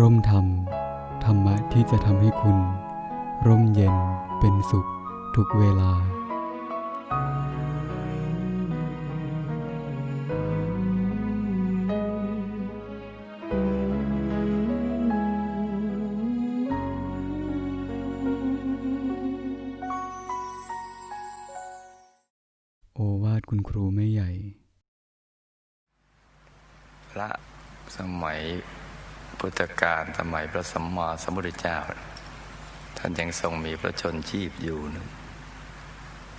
ร่มธรรม ธรรมะที่จะทำให้คุณ ร่มเย็นเป็นสุขทุกเวลา โอวาทคุณครูไม่ใหญ่พระสมัย พุทธกาลสมัยพระสัมมาสัมพุทธเจ้า ท่านยังทรงมีพระชนชีพอยู่นะ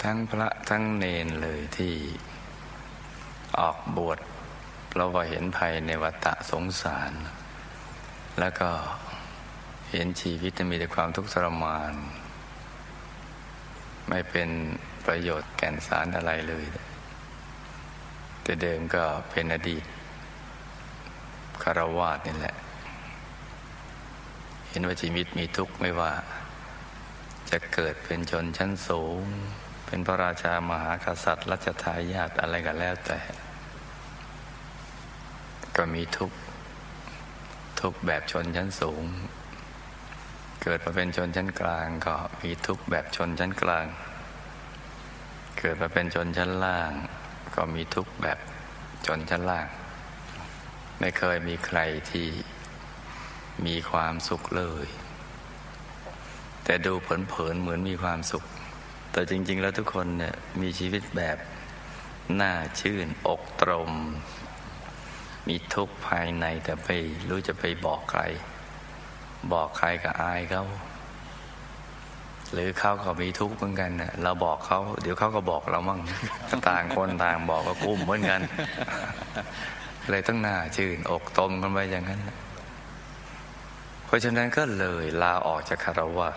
ทั้งพระทั้งเนนเลยที่ ออกบวชเพราะว่าเห็นภัยในวัฏสงสาร แล้วก็เห็นชีวิตมีแต่ความทุกข์ทรมาน ไม่เป็นประโยชน์แก่นสารอะไรเลย แต่เดิมก็เป็นอดีตคารวาสนี่แหละ ห็นว่าชีวิตมีทุกข์ไม่ว่า จะเกิดเป็นชนชั้นสูง เป็นพระราชามหากษัตริย์รัชทายาทอะไรก็แล้วแต่ ก็มีทุกข์ทุกข์แบบชนชั้นสูง เกิดมาเป็นชนชั้นกลางก็มีทุกข์แบบชนชั้นกลาง เกิดมาเป็นชนชั้นล่าง ก็มีทุกข์แบบชนชั้นล่าง ไม่เคยมีใครที่ มีความสุขเลย แต่ดูเผินๆเหมือนมีความสุข แต่จริง ๆ แล้วทุกคนเนี่ยมีชีวิตแบบหน่าชื่นอกตรม มีทุกข์ภายในแต่ไปรู้จะไปบอกใคร บอกใครก็อายเขาหรือเขาก็มีทุกข์เหมือนกันน่ะเราบอกเขาเดี๋ยวเขาก็บอกเรามั่งต่างคนต่างบอกก็กุ้มเหมือนกัน เลยต้องหน้าชื่นอกตมกันไปอย่างนั้นเราะฉะนั้นก็เลยลาออกจากคารวะ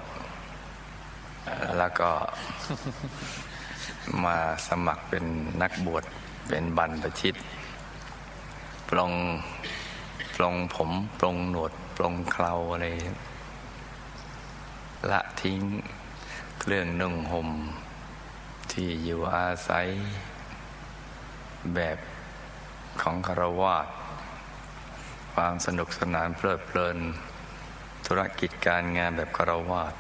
แล้วก็มาสมัครเป็นนักบวชเป็นบรรพชิต ปลงปลงผมปลงหนวดปลงเคราอะไร ละทิ้งเครื่องนุ่งห่มที่อยู่อาศัย แบบของคารวาสความสนุกสนานเพลิดเพลิน ธุรกิจการงานแบบคารวาส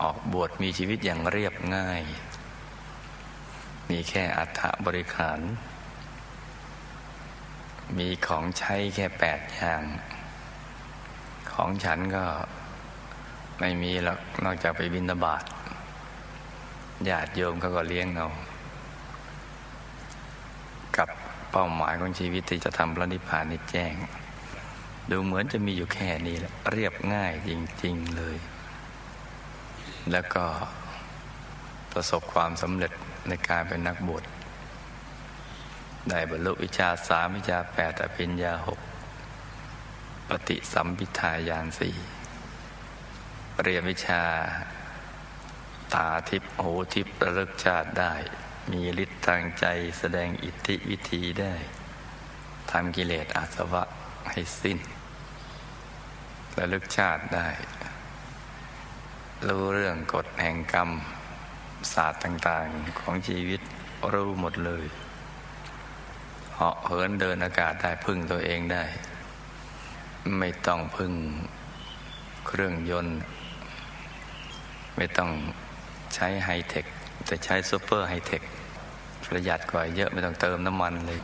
ออกบวชมีชีวิตอย่างเรียบง่าย มีแค่อัฐบริขาร มีของใช้แค่แปดอย่าง ของฉันก็ไม่มีหรอกนอกจากไปบินบาตญาติโยมเขาก็เลี้ยงเอากับเป้าหมายของชีวิตที่จะทำพระนิพพานนี่แจ้ง ดูเหมือนจะมีอยู่แค่นี้แหละเรียบง่ายจริง ๆเลย แล้วก็ประสบความสำเร็จในการเป็นนักบวชได้บรรลุวิชาสามวิชาแปดอภิญญาหกปฏิสัมพิทายานสี่เรียนวิชาตาทิพย์หูทิพระลึกชาติได้ มีฤทธิ์ทางใจแสดงอิทธิวิธีได้ทำกิเลสอาสวะให้สิ้น ระลึกชาติได้ รู้เรื่องกฎแห่งกรรม ศาสตร์ต่างๆของชีวิตรู้หมดเลยเหาะเหินเดินอากาศได้พึ่งตัวเองได้ ไม่ต้องพึ่งเครื่องยนต์ ไม่ต้องใช้ไฮเทค แต่ใช้ซูเปอร์ไฮเทค ประหยัดกว่าเยอะไม่ต้องเติมน้ำมันเลย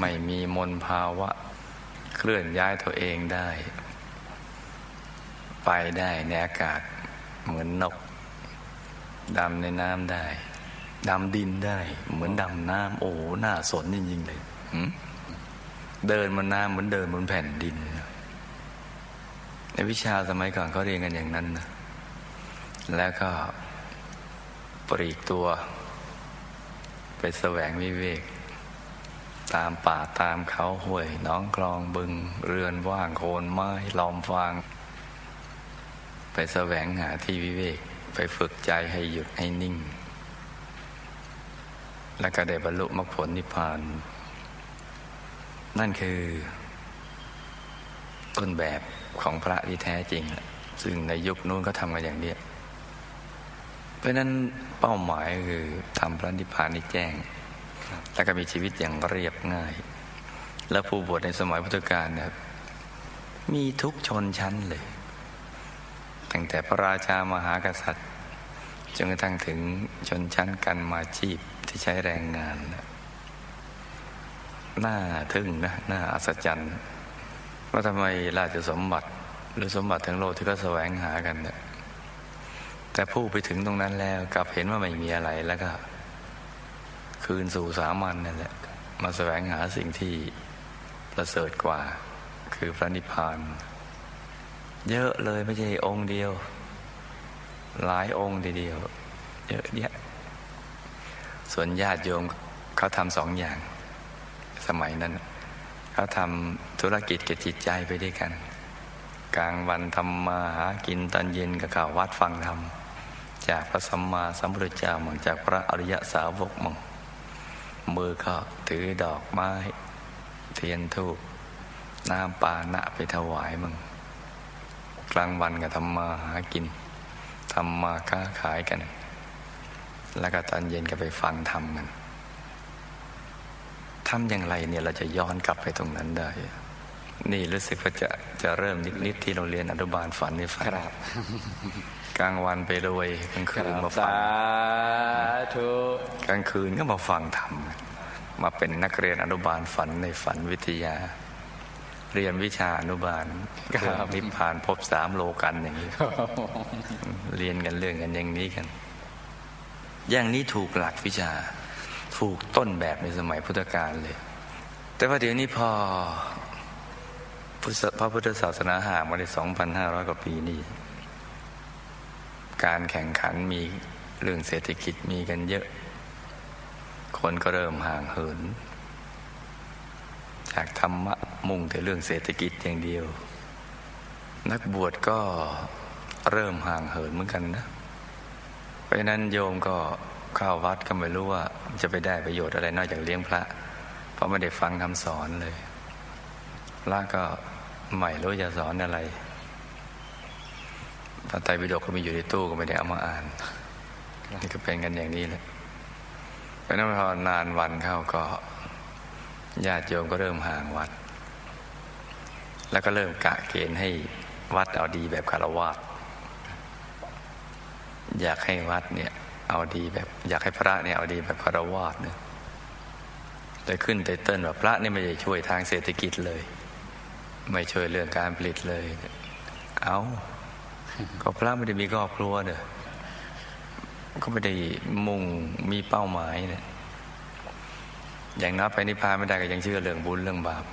ไม่มีมลภาวะ เคลื่อนย้ายตัวเองได้ ไปได้ในอากาศเหมือนนกดำในน้ำได้ดำดินได้ เหมือนดำน้ำโอ้หน่าสนจริงๆเลยเดินบนน้ำเหมือนเดินบนแผ่นดินในวิชาสมัยก่อนเขาเรียนกันอย่างนั้นนะแล้วก็ปรีกตัว ไปแสวงวิเวก ตามป่าตามเขาห้วยน้องคลองบึง เรือนว่างโคนไม้ลอมฟาง ไปแสวงหาที่วิเวก ไปฝึกใจให้หยุดให้นิ่ง แล้วก็ได้บรรลุมรรคผลนิพพาน นั่นคือ ต้นแบบของพระที่แท้จริง ซึ่งในยุคนู้นก็ทำกันอย่างเนี้ยเพราะนั้นเป้าหมายคือทำพระนิพพานนี้แจ้ง แล้วก็มีชีวิตอย่างเรียบง่าย และผู้บวชในสมัยพุทธกาลนะครับมีทุกชนชั้นเลย ตั้งแต่พระราชามหากษัตริย์จนกระทั่งถึงชนชั้นกันมาชีพที่ใช้แรงงานนะน่าทึ่งนะน่าอัศจรรย์ว่าทำไมราชสมบัติ หรือสมบัติทั้งโลกที่เขาแสวงหากันเนี่ยแต่ผู้ไปถึงตรงนั้นแล้วกลับเห็นว่าไม่มีอะไรแล้วก็ คืนสู่สามัญนั่นแหละมาแสวงหาสิ่งที่ประเสริฐกว่า คือพระนิพพาน เยอะเลยไม่ใช่องค์เดียว หลายองค์ทีเดียว เยอะแยะส่วนญาติโยมเขาทำสองอย่าง สมัยนั้นเขาทำธุรกิจกับจิตใจไปด้วยกัน กลางวันทำมาหากินตอนเย็นกับข่าววัดฟังธรรมจากพระสัมมาสัมพุทธเจ้ามั่งจากพระอริยสาวกมั่ง มือก็ถือดอกไม้ เทียนทูปน้ำปานะไปถวายมึง กลางวันก็ทำมาหากินทำมาค้าขายกัน แล้วก็ตอนเย็นก็ไปฟังธรรมกันทำอย่างไรเนี่ยเราจะย้อนกลับไปตรงนั้นได้ นี่รู้สึกว่าจะจะเริ่มนิด ๆ ที่เราเรียนอนุบาลฝันในฝันครับกลางวันไปรวยกลางคืนมาฟังสาธุกลางคืนก็มาฟังธรรมมาเป็นนักเรียนอนุบาลฝันในฝันวิทยา เรียนวิชาอนุบาลเรื่องนิพพานพบสามโลกันอย่างนี้ เรียนกันเรื่องกันอย่างนี้กัน อย่างนี้ถูกหลักวิชา ถูกต้นแบบในสมัยพุทธกาลเลย แต่ว่าเดี๋ยวนี้พอ พระพุทธศาสนาห่างมาได้สองพันห้าร้อยกว่าปีนี่ การแข่งขันมีเรื่องเศรษฐกิจมีกันเยอะ คนก็เริ่มห่างเหิน จากธรรมะมุ่งแต่เรื่องเศรษฐกิจอย่างเดียว นักบวชก็เริ่มห่างเหินเหมือนกันนะ เพราะนั้นโยมก็เข้าวัดก็ไม่รู้ว่า จะไปได้ประโยชน์อะไรนอกจากเลี้ยงพระ เพราะไม่ได้ฟังคำสอนเลย พระก็ไม่รู้จะสอนอะไรพระไตรปิฎกก็มีอยู่ในตู้ก็ไม่ได้เอามาอ่าน นี่ก็เป็นกันอย่างนี้แหละเพราะนั้นพอนานวันเข้าก็ญาติโยมก็เริ่มห่างวัด แล้วก็เริ่มกะเกณฑ์ให้วัดเอาดีแบบคารวะอยากให้วัดเนี่ย เอาดีแบบ อยากให้พระเนี่ยเอาดีแบบคารวะเนี่ยเลยขึ้นไตเติ้ลว่าพระนี่ไม่ได้ช่วยทางเศรษฐกิจเลย ไม่ช่วยเรื่องการผลิตเลย เอาก็พระไม่ได้มีครอบครัวเนี่ยก็ไม่ได้มุ่งมีเป้าหมายเนี่ยอย่างนับไปนิพพานไม่ได้ก็ยังเชื่อเรื่องบุญเรื่องบาป